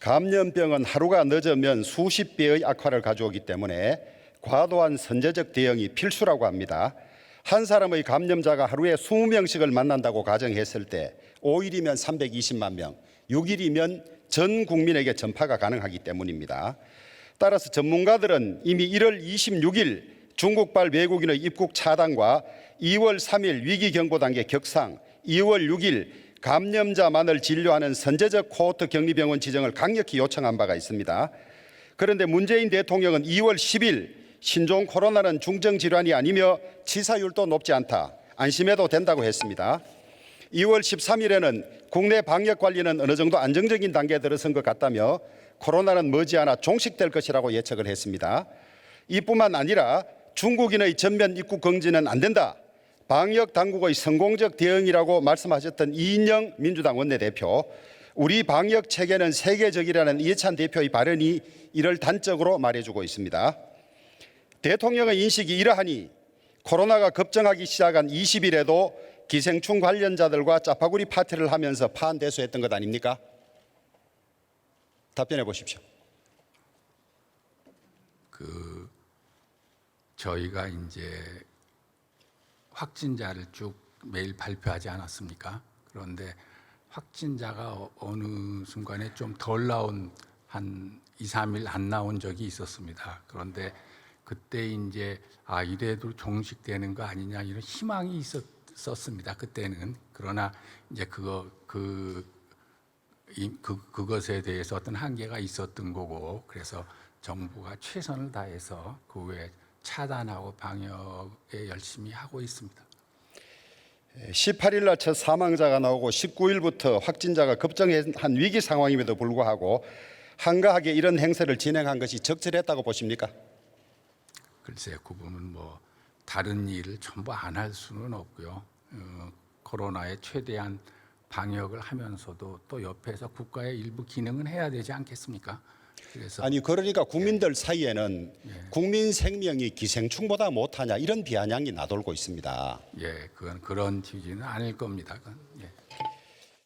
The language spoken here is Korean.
감염병은 하루가 늦으면 수십 배의 악화를 가져오기 때문에 과도한 선제적 대응이 필수라고 합니다. 한 사람의 감염자가 하루에 20명씩을 만난다고 가정했을 때 5일이면 320만 명, 6일이면 전 국민에게 전파가 가능하기 때문입니다. 따라서 전문가들은 이미 1월 26일 중국발 외국인의 입국 차단과 2월 3일 위기 경보 단계 격상, 2월 6일 감염자만을 진료하는 선제적 코호트 격리병원 지정을 강력히 요청한 바가 있습니다. 그런데 문재인 대통령은 2월 10일 신종 코로나는 중증 질환이 아니며 치사율도 높지 않다. 안심해도 된다고 했습니다. 2월 13일에는 국내 방역 관리는 어느 정도 안정적인 단계에 들어선 것 같다며 코로나는 머지않아 종식될 것이라고 예측을 했습니다. 이뿐만 아니라 중국인의 전면 입국 금지는 안 된다. 방역 당국의 성공적 대응이라고 말씀하셨던 이인영 민주당 원내대표, 우리 방역 체계는 세계적이라는 이해찬 대표의 발언이 이를 단적으로 말해주고 있습니다. 대통령의 인식이 이러하니 코로나가 급증하기 시작한 20일에도 기생충 관련자들과 짜파구리 파티를 하면서 파한대소했던 것 아닙니까? 답변해 보십시오. 저희가 이제 확진자를 쭉 매일 발표하지 않았습니까? 그런데 확진자가 어- 어느 순간에 좀 덜 나온 한 2, 3일 안 나온 적이 있었습니다. 그런데 그때 이제 아 이래도 종식되는 거 아니냐 이런 희망이 있었습니다. 그때는 그러나 이제 그거 그, 이, 그 그것에 대해서 어떤 한계가 있었던 거고 그래서 정부가 최선을 다해서 그 외에 차단하고 방역에 열심히 하고 있습니다. 18일 날 첫 사망자가 나오고 19일부터 확진자가 급증한 위기 상황임에도 불구하고 한가하게 이런 행세를 진행한 것이 적절했다고 보십니까? 글쎄 그 부분은 뭐 다른 일을 전부 안 할 수는 없고요. 어, 코로나의 최대한 방역을 하면서도 또 옆에서 국가의 일부 기능은 해야 되지 않겠습니까? 그래서 아니 그러니까 국민들 사이에는 국민 생명이 기생충보다 못하냐 이런 비아냥이 나돌고 있습니다. 예, 그건 그런 취지는 아닐 겁니다. 그건, 예.